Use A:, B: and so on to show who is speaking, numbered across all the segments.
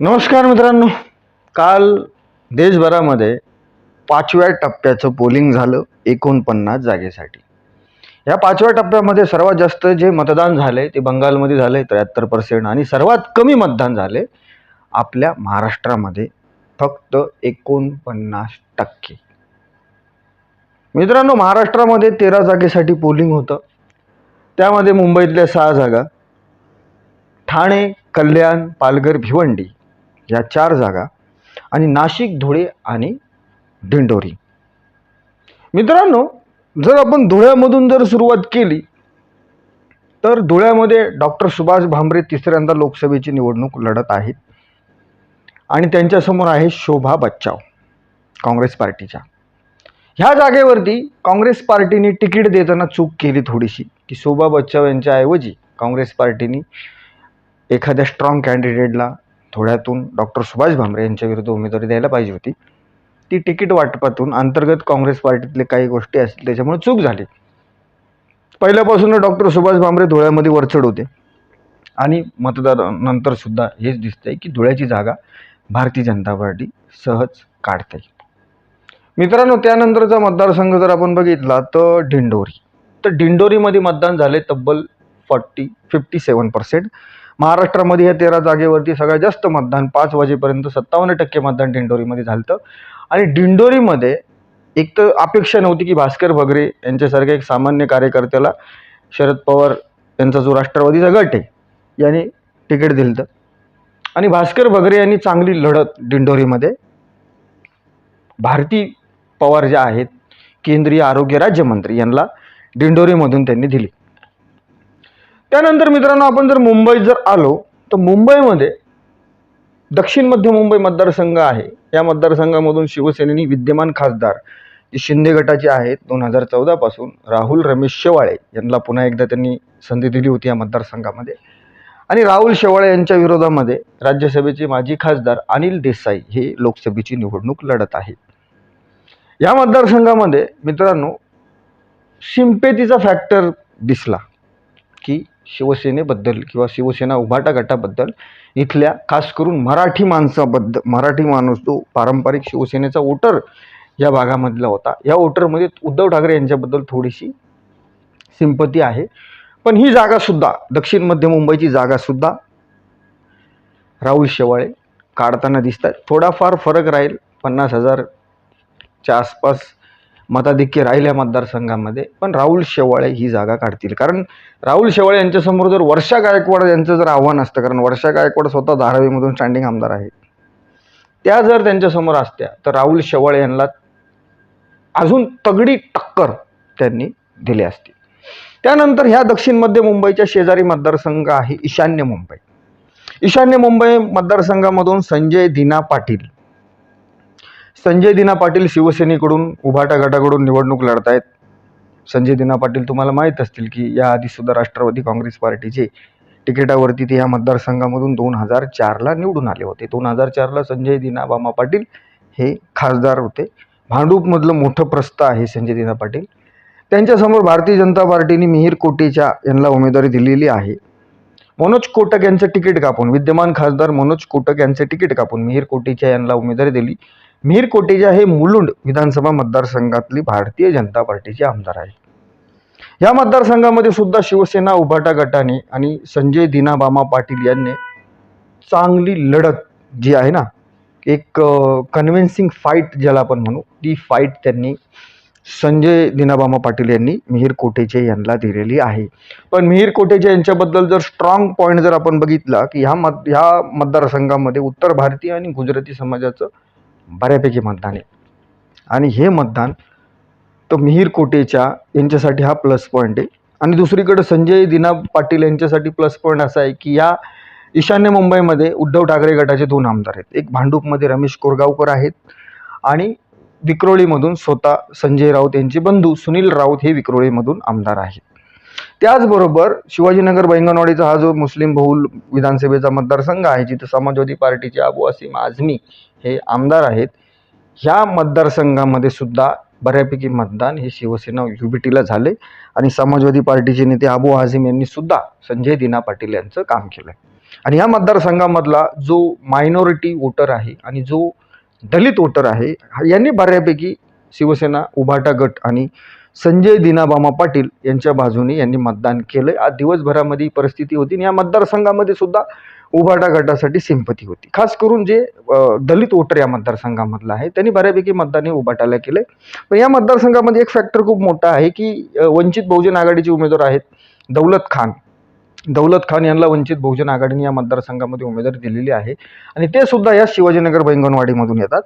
A: नमस्कार मित्रांनो. काल देशभरामध्ये पाचव्या टप्प्याचं पोलिंग झालं एकोणपन्नास जागेसाठी. या पाचव्या टप्प्यामध्ये सर्वात जास्त जे मतदान झाले ते बंगालमध्ये झाले त्र्याहत्तर पर्सेंट आणि सर्वात कमी मतदान झाले आपल्या महाराष्ट्रामध्ये फक्त एकोणपन्नास टक्के. मित्रांनो महाराष्ट्रामध्ये तेरा जागेसाठी पोलिंग होतं. त्यामध्ये मुंबईतल्या सहा जागा. ठाणे कल्याण पालघर भिवंडी या चार जागा आणि नाशिक धुळे आणि दिंडोरी. मित्रांनो जर आपण धुळ्यामधून जर सुरुवात केली तर धुळ्यामध्ये डॉक्टर सुभाष भामरे तिसऱ्यांदा लोकसभेची निवडणूक लढत आहेत आणि त्यांच्यासमोर आहे शोभा बच्चाव काँग्रेस पार्टीच्या. ह्या जागेवरती काँग्रेस पार्टीने तिकीट देताना चूक केली थोडीशी की शोभा बच्चाव यांच्याऐवजी काँग्रेस पार्टीने एखाद्या स्ट्रॉंग कॅन्डिडेटला थोड्यातून डॉक्टर सुभाष भामरे यांच्या विरुद्ध उमेदवारी द्यायला पाहिजे होती. ती तिकीट वाटपातून अंतर्गत काँग्रेस पार्टीतले काही गोष्टी असतील त्याच्यामुळे चूक झाली. पहिल्यापासून डॉक्टर सुभाष भामरे धुळ्यामध्ये वरचढ होते. आणि मतदारानंतर सुद्धा हेच दिसतंय की धुळ्याची जागा भारतीय जनता पार्टी सहज काढते. मित्रांनो त्यानंतरचा मतदारसंघ जर आपण बघितला तर ढिंडोरी. तर ढिंडोरीमध्ये मतदान झाले तब्बल फॉर्टी फिफ्टी सेवन पर्सेंट महाराष्ट्रामध्ये या तेरा जागेवरती सगळ्यात जास्त मतदान पाच वाजेपर्यंत सत्तावन्न टक्के मतदान दिंडोरीमध्ये झालं होतं आणि दिंडोरीमध्ये एक तर अपेक्षा नव्हती की भास्कर भगरे यांच्यासारख्या एक सामान्य कार्यकर्त्याला शरद पवार यांचा जो राष्ट्रवादीचा गट आहे याने तिकीट दिलं होतं आणि भास्कर भगरे यांनी चांगली लढत दिंडोरीमध्ये. भारती पवार ज्या आहेत केंद्रीय आरोग्य राज्यमंत्री यांना दिंडोरीमधून त्यांनी दिली. त्यानंतर मित्रांनो आपण जर मुंबईत जर आलो तर मुंबईमध्ये दक्षिण मध्य मुंबई मतदारसंघ आहे. या मतदारसंघामधून शिवसेनेनी विद्यमान खासदार जे शिंदे गटाचे आहेत दोन हजार चौदापासून राहुल रमेश शेवाळे यांना पुन्हा एकदा त्यांनी संधी दिली होती या मतदारसंघामध्ये. आणि राहुल शेवाळे यांच्या विरोधामध्ये राज्यसभेचे माजी खासदार अनिल देसाई हे लोकसभेची निवडणूक लढत आहेत. या मतदारसंघामध्ये मित्रांनो शिंपेतीचा फॅक्टर दिसला की शिवसेनेबद्दल किंवा शिवसेना उभाटा गटाबद्दल इथल्या खास करून मराठी माणसाबद्दल मराठी माणूस जो पारंपरिक शिवसेनेचा वोटर या भागामधला होता या वोटरमध्ये उद्धव ठाकरे यांच्याबद्दल थोडीशी सिंपती आहे. पण ही जागासुद्धा दक्षिण मध्य मुंबईची जागासुद्धा राहुल शेवाळे काढताना दिसतात थोडाफार फरक राहील पन्नास हजारच्या आसपास मताधिक्य राहिल्या मतदारसंघामध्ये पण राहुल शेवाळे ही जागा काढतील. कारण राहुल शेवाळे यांच्यासमोर जर वर्षा गायकवाड यांचं जर आव्हान असतं कारण वर्षा गायकवाड स्वतः धारावीमधून स्टँडिंग आमदार आहेत. त्या जर त्यांच्यासमोर असत्या तर राहुल शेवाळे यांना अजून तगडी टक्कर त्यांनी दिली असती. त्यानंतर ह्या दक्षिण मध्य मुंबईच्या शेजारी मतदारसंघ आहे ईशान्य मुंबई. ईशान्य मुंबई मतदारसंघामधून संजय दिना पाटील संजय दिना पाटील शिवसेनेकडून उभाटा गटाकडून निवडणूक लढत आहेत संजय दिना पाटील तुम्हाला माहीत असतील की याआधी सुद्धा राष्ट्रवादी काँग्रेस पार्टीचे तिकिटावरती ते या मतदारसंघामधून दोन हजार चारला निवडून आले होते. दोन हजार चारला संजय दिना बामा पाटील हे खासदार होते. भांडूपमधलं मोठं प्रस्थ आहे संजय दिना पाटील. त्यांच्यासमोर भारतीय जनता पार्टीने मिहीर कोटेच्या यांना उमेदवारी दिलेली आहे. मनोज कोटक यांचं तिकीट कापून विद्यमान खासदार मनोज कोटक यांचं तिकीट कापून मिहीर कोटेच्या यांना उमेदवारी दिली. मिहीर कोटेजा हे मुलुंड विधानसभा मतदारसंघातली भारतीय जनता पार्टीचे आमदार आहे या मतदारसंघामध्ये सुद्धा शिवसेना उभाटा गटाने आणि संजय दिनाबामा पाटील यांनी चांगली लढत जी आहे ना एक कन्व्हिन्सिंग फाईट ज्याला आपण म्हणू ती फाईट त्यांनी संजय दिनाबामा पाटील यांनी मिहीर कोटेचे यांना दिलेली आहे. पण मिहीर कोटेचे यांच्याबद्दल जर स्ट्रॉंग पॉईंट जर आपण बघितला की ह्या मत ह्या मतदारसंघामध्ये उत्तर भारतीय आणि गुजराती समाजाचं बऱ्यापैकी मतदान आहे. आणि हे मतदान तर मिहीर कोटेच्या यांच्यासाठी हा प्लस पॉईंट आहे. आणि दुसरीकडे संजय दिना पाटील यांच्यासाठी प्लस पॉईंट असा आहे की या ईशान्य मुंबईमध्ये उद्धव ठाकरे गटाचे दोन आमदार आहेत. एक भांडूपमध्ये रमेश कोरगावकर आहेत आणि विक्रोळीमधून स्वतः संजय राऊत यांचे बंधू सुनील राऊत हे विक्रोळीमधून आमदार आहेत. त्याचबरोबर शिवाजीनगर बैंगनवाडीचा हा जो मुस्लिम बहुल विधानसभेचा मतदारसंघ आहे जिथं समाजवादी पार्टीचे अबू असीम आझमी हे आमदार आहेत. ह्या मतदारसंघामध्ये सुद्धा बऱ्यापैकी मतदान हे शिवसेना यू बी टीला झाले आणि समाजवादी पार्टीचे नेते अबू आझिम यांनी सुद्धा संजय दिना पाटील यांचं काम केलं आणि ह्या मतदारसंघामधला जो मायनॉरिटी वोटर आहे आणि जो दलित वोटर आहे यांनी बऱ्यापैकी शिवसेना उभाटा गट आणि संजय दिनाबामा पाटील यांच्या बाजूने यांनी मतदान केलं आज दिवसभरामध्ये परिस्थिती होती आणि या मतदारसंघामध्ये सुद्धा उभाटा गटासाठी सिंपती होती. खास करून जे दलित वोटर या मतदारसंघामधला आहे त्यांनी बऱ्यापैकी मतदान हे उभाटाला केले पण या मतदारसंघामध्ये एक फॅक्टर खूप मोठा आहे की वंचित बहुजन आघाडीचे उमेदवार आहेत दौलत खान. दौलत खान यांना वंचित बहुजन आघाडीने या मतदारसंघामध्ये उमेदवारी दिलेली आहे. आणि ते सुद्धा या शिवाजीनगर बैंगनवाडीमधून येतात.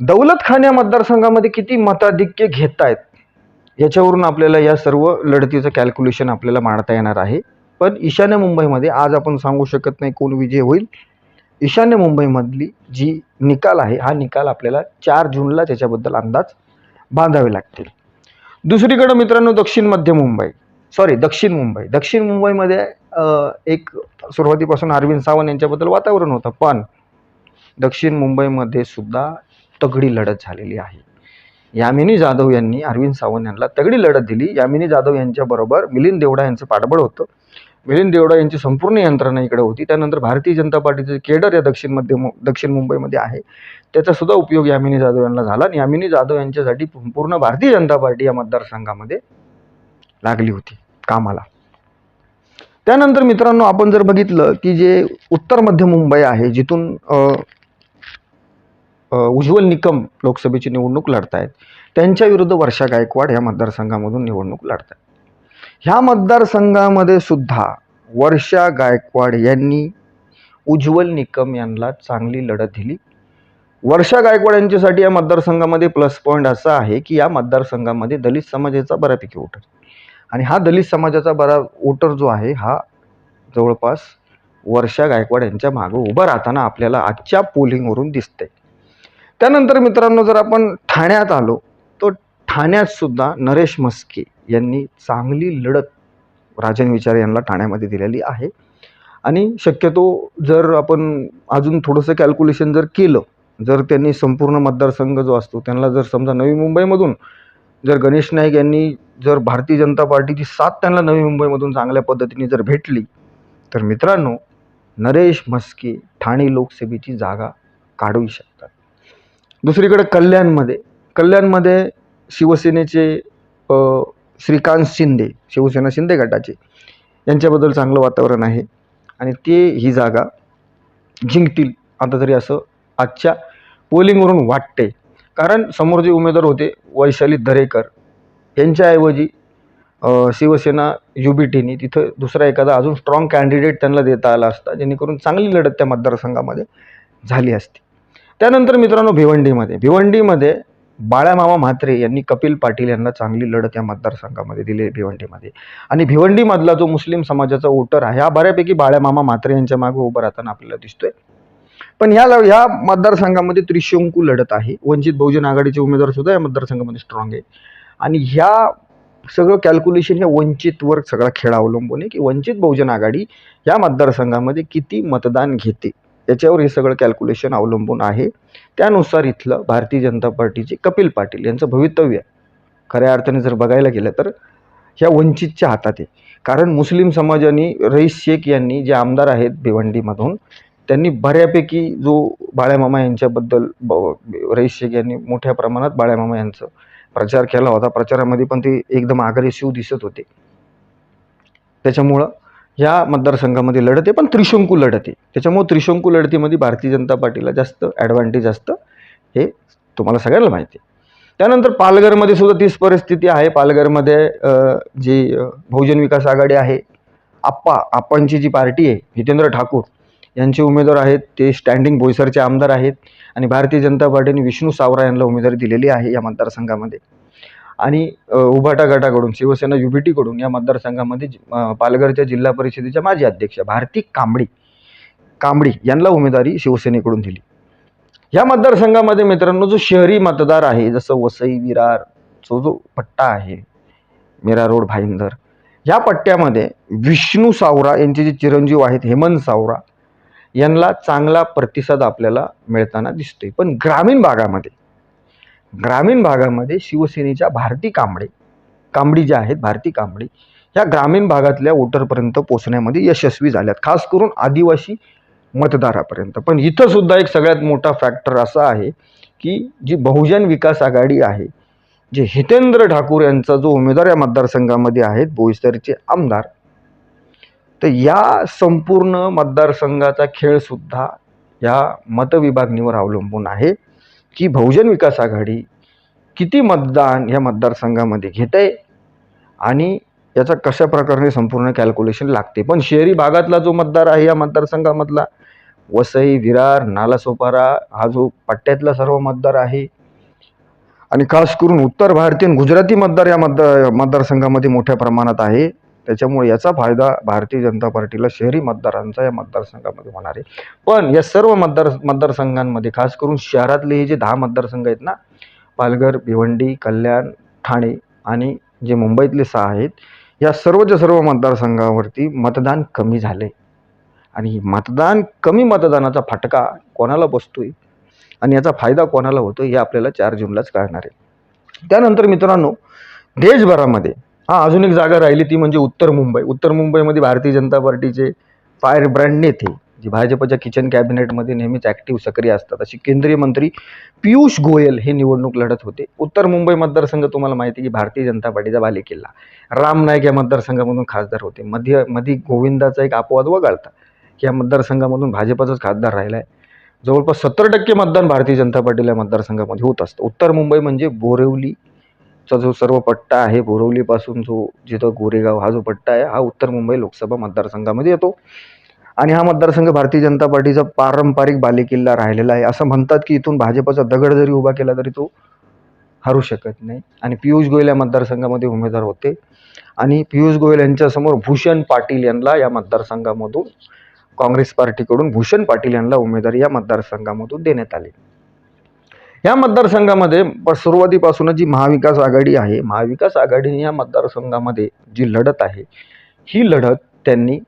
A: दौलत खान या मतदारसंघामध्ये किती मताधिक्य घेत आहेत याच्यावरून आपल्याला या सर्व लढतीचं कॅल्क्युलेशन आपल्याला मांडता येणार आहे. पण ईशान्य मुंबईमध्ये आज आपण सांगू शकत नाही कोण विजय होईल. ईशान्य मुंबईमधली जी निकाल आहे हा निकाल आपल्याला चार जूनला त्याच्याबद्दल अंदाज बांधावे लागतील. दुसरीकडं मित्रांनो दक्षिण मध्य मुंबई. सॉरी दक्षिण मुंबई. दक्षिण मुंबईमध्ये एक सुरुवातीपासून अरविंद सावंत यांच्याबद्दल वातावरण होतं पण दक्षिण मुंबईमध्ये सुद्धा तगडी लढत झालेली आहे. यामिनी जाधव यांनी अरविंद सावंत यांना तगडी लढत दिली. यामिनी जाधव यांच्याबरोबर मिलिंद देवडा यांचं पाठबळ होतं. मिलिंद देवडा यांची संपूर्ण यंत्रणा इकडे होती. त्यानंतर भारतीय जनता पार्टीचं केडर या दक्षिण मध्य दक्षिण मुंबईमध्ये आहे. त्याचा सुद्धा उपयोग यामिनी जाधव यांना झाला आणि यामिनी जाधव यांच्यासाठी पूर्ण भारतीय जनता पार्टी या मतदारसंघामध्ये लागली होती कामाला. त्यानंतर मित्रांनो आपण जर बघितलं की जे उत्तर मध्य मुंबई आहे जिथून उज्ज्वल निकम लोकसभेची निवडणूक लढतायत त्यांच्या विरुद्ध वर्षा गायकवाड या मतदारसंघामधून निवडणूक लढत आहेत ह्या मतदारसंघामध्ये सुद्धा वर्षा गायकवाड यांनी उज्ज्वल निकम यांना चांगली लढत दिली. वर्षा गायकवाड यांच्यासाठी या मतदारसंघामध्ये प्लस पॉईंट असा आहे की या मतदारसंघामध्ये दलित समाजाचा बऱ्यापैकी वोटर आणि हा दलित समाजाचा बरा वोटर जो आहे हा जवळपास वर्षा गायकवाड यांच्या मागं उभं राहताना आपल्याला आजच्या पोलिंगवरून दिसते त्यानंतर मित्रांनो जर आपण ठाण्यात आलो तर ठाण्यात सुद्धा नरेश मस्के यांनी चांगली लढत राजन विचारे यांना ठाण्यामध्ये दिलेली आहे. आणि शक्यतो जर आपण अजून थोडंसं कॅल्क्युलेशन जर केलं जर त्यांनी संपूर्ण मतदारसंघ जो असतो त्यांना जर समजा नवी मुंबईमधून जर गणेश नाईक यांनी जर भारतीय जनता पार्टीची साथ त्यांना नवी मुंबईमधून चांगल्या पद्धतीने जर भेटली तर मित्रांनो नरेश म्हस्के ठाणे लोकसभेची जागा काढू शकतात. दुसरीकडे कल्याणमध्ये कल्याणमध्ये शिवसेनेचे श्रीकांत शिंदे शिवसेना शिंदे गटाचे. यांच्याबद्दल चांगलं वातावरण आहे. आणि ते ही जागा जिंकतील. आता तरी असं आजच्या पोलिंगवरून वाटते कारण समोर जे उमेदवार होते वैशाली दरेकर यांच्याऐवजी शिवसेना यू बी टीने तिथं दुसरा एखादा अजून स्ट्रॉंग कॅन्डिडेट त्यांना देता आला असता जेणेकरून चांगली लढत त्या मतदारसंघामध्ये झाली असती. त्यानंतर मित्रांनो भिवंडीमध्ये. भिवंडीमध्ये बाळामामा म्हात्रे यांनी कपिल पाटील यांना चांगली लढत या मतदारसंघामध्ये दिली आहे भिवंडीमध्ये. आणि भिवंडीमधला जो मुस्लिम समाजाचा वोटर आहे हा बऱ्यापैकी बाळामामा म्हात्रे यांच्या मागे उभं राहताना आपल्याला दिसतोय. पण ह्या ह्या मतदारसंघामध्ये त्रिशंकू लढत आहे. वंचित बहुजन आघाडीचे उमेदवार सुद्धा या मतदारसंघामध्ये स्ट्रॉंग आहे. आणि ह्या सगळं कॅल्क्युलेशन हे वंचितवर सगळा खेळ अवलंबून आहे की वंचित बहुजन आघाडी या मतदारसंघामध्ये किती मतदान घेते. याच्यावर हे सगळं कॅल्क्युलेशन अवलंबून आहे. त्यानुसार इथलं भारतीय जनता पार्टीचे कपिल पाटील यांचं भवितव्य. खऱ्या अर्थाने जर बघायला गेलं तर ह्या वंचितच्या हातात आहे. कारण मुस्लिम समाजाने रईस शेख यांनी जे आमदार आहेत भिवंडीमधून त्यांनी बऱ्यापैकी जो बाळ्यामामा यांच्याबद्दल ब रईस शेख यांनी मोठ्या प्रमाणात बाळ्यामामा यांचं प्रचार केला होता. प्रचारामध्ये पण ते एकदम अग्रेसिव्ह दिसत होते. त्याच्यामुळं ह्या मतदारसंघामध्ये लढत आहे पण त्रिशंकू लढत. आहे त्याच्यामुळं त्रिशंकू लढतीमध्ये भारतीय जनता पार्टीला जास्त ॲडव्हान्टेज असतं हे तुम्हाला सगळ्यांना माहिती आहे. त्यानंतर पालघरमध्ये सुद्धा तीच परिस्थिती आहे. पालघरमध्ये जी बहुजन विकास आघाडी आहे आप्पा आप्पांची जी पार्टी आहे हितेंद्र ठाकूर यांचे उमेदवार आहेत. ते स्टँडिंग बोईसरचे आमदार आहेत. आणि भारतीय जनता पार्टीने विष्णू सावरा यांना उमेदवारी दिलेली आहे या मतदारसंघामध्ये. आणि उभाटा गटाकडून शिवसेना युबीटीकडून या मतदारसंघामध्ये पालघरच्या जिल्हा परिषदेच्या माजी अध्यक्ष भारती कांबडी कांबडी यांना उमेदवारी शिवसेनेकडून दिली. या मतदारसंघामध्ये मित्रांनो जो शहरी मतदार आहे जसं वसई विरार जो जो पट्टा आहे मीरा रोड भाईंदर या पट्ट्यामध्ये विष्णू सावरा यांचे जे चिरंजीव आहेत हेमंत सावरा यांना चांगला प्रतिसाद आपल्याला मिळताना दिसतोय. पण ग्रामीण भागामध्ये ग्रामीण भागामध्ये शिवसेनेच्या भारती कांबळे कांबडी ज्या आहेत भारती कांबळे ह्या ग्रामीण भागातल्या वोटरपर्यंत पोचण्यामध्ये यशस्वी झाल्यात. खास करून आदिवासी मतदारापर्यंत. पण इथं सुद्धा एक सगळ्यात मोठा फॅक्टर असा आहे की जी बहुजन विकास आघाडी आहे जे हितेंद्र ठाकूर यांचा जो उमेदवार या मतदारसंघामध्ये आहेत बोईसरचे आमदार तर या संपूर्ण मतदारसंघाचा खेळसुद्धा या मतविभागणीवर अवलंबून आहे. की बहुजन विकास आघाडी किती मतदान या मतदारसंघामध्ये घेते आणि याचा कशा प्रकारे संपूर्ण कॅल्क्युलेशन लागते. पण शहरी भागातला जो मतदार आहे या मतदारसंघामधला वसई विरार नालासोपारा हा जो पट्ट्यातला सर्व मतदार आहे आणि खास करून उत्तर भारतीय गुजराती मतदार या मतदार मतदारसंघामध्ये मोठ्या प्रमाणात आहे त्याच्यामुळे याचा फायदा भारतीय जनता पार्टीला शहरी मतदारांचा या मतदारसंघामध्ये होणार आहे. पण या सर्व मतदार मतदारसंघांमध्ये खास करून शहरातले हे जे दहा मतदारसंघ आहेत ना पालघर भिवंडी कल्याण ठाणे आणि जे मुंबईतले सहा आहेत या सर्वच्या सर्व मतदारसंघावरती मतदान कमी झाले. आणि मतदान कमी मतदानाचा फटका कोणाला बसतोय आणि याचा फायदा कोणाला होतो हे आपल्याला चार जूनलाच कळणार आहे. त्यानंतर मित्रांनो देशभरामध्ये हा अजून एक जागा राहिली ती म्हणजे उत्तर मुंबई. उत्तर मुंबईमध्ये भारतीय जनता पार्टीचे फायर ब्रँड नेते जे भाजपच्या किचन कॅबिनेटमध्ये नेहमीच ॲक्टिव्ह सक्रिय असतात असे केंद्रीय मंत्री पियुष गोयल हे निवडणूक लढत होते. उत्तर मुंबई मतदारसंघ तुम्हाला माहिती आहे की भारतीय जनता पार्टीचा बालेकिल्ला राम नाईक या मतदारसंघामधून खासदार होते. मध्य मधी गोविंदाचा एक अपवाद वगळता की या मतदारसंघामधून भाजपचाच खासदार राहिला आहे जवळपास सत्तर टक्के मतदान भारतीय जनता पार्टीला मतदारसंघामध्ये होत असतं. उत्तर मुंबई म्हणजे चा जो सर्व पट्टा आहे बोरिवलीपासून जो जिथं गोरेगाव हा जो पट्टा आहे हा उत्तर मुंबई लोकसभा मतदारसंघामध्ये येतो. आणि हा मतदारसंघ भारतीय जनता पार्टीचा पारंपरिक बालेकिल्ला राहिलेला आहे. असं म्हणतात की इथून भाजपचा दगड जरी उभा केला तरी तो हरू शकत नाही. आणि पियुष गोयल या मतदारसंघामध्ये उमेदवार होते. आणि पियुष गोयल यांच्यासमोर भूषण पाटील यांना या मतदारसंघामधून काँग्रेस पार्टीकडून भूषण पाटील यांना उमेदवारी या मतदारसंघामधून देण्यात आली. या मतदारसंघामध्ये सुरुवातीपासूनच जी महाविकास आघाडी आहे महाविकास आघाडीने या मतदारसंघामध्ये जी लढत आहे ही लढत त्यांनी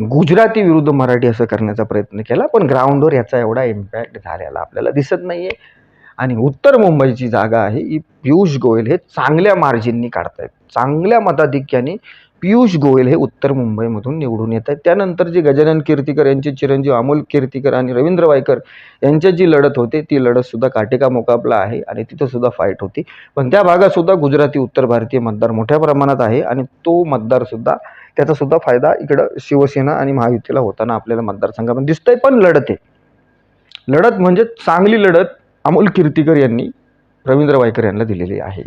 A: गुजराती विरुद्ध मराठी असं करण्याचा प्रयत्न केला पण ग्राउंडवर याचा एवढा इम्पॅक्ट झालेला आपल्याला दिसत नाही आहे आणि उत्तर मुंबईची जागा आहे ही पियुष गोयल हे चांगल्या मार्जिननी काढतायत. चांगल्या मताधिक्याने पियुष गोयल हे उत्तर मुंबईमधून निवडून येत आहेत. त्यानंतर जे गजानन कीर्तीकर यांचे चिरंजीव अमोल कीर्तीकर आणि रवींद्र वायकर यांच्यात जी लढत होते ती लढतसुद्धा काटेका मुकाबला आहे आणि तिथं सुद्धा फाईट होती. पण त्या भागातसुद्धा गुजराती उत्तर भारतीय मतदार मोठ्या प्रमाणात आहे आणि तो मतदारसुद्धा त्याचा सुद्धा फायदा इकडं शिवसेना आणि महायुतीला होताना आपल्याला मतदारसंघामध्ये दिसतंय. पण लढत आहे. लढत म्हणजे चांगली लढत अमोल कीर्तीकर यांनी रवींद्र वायकर यांना दिलेली आहे.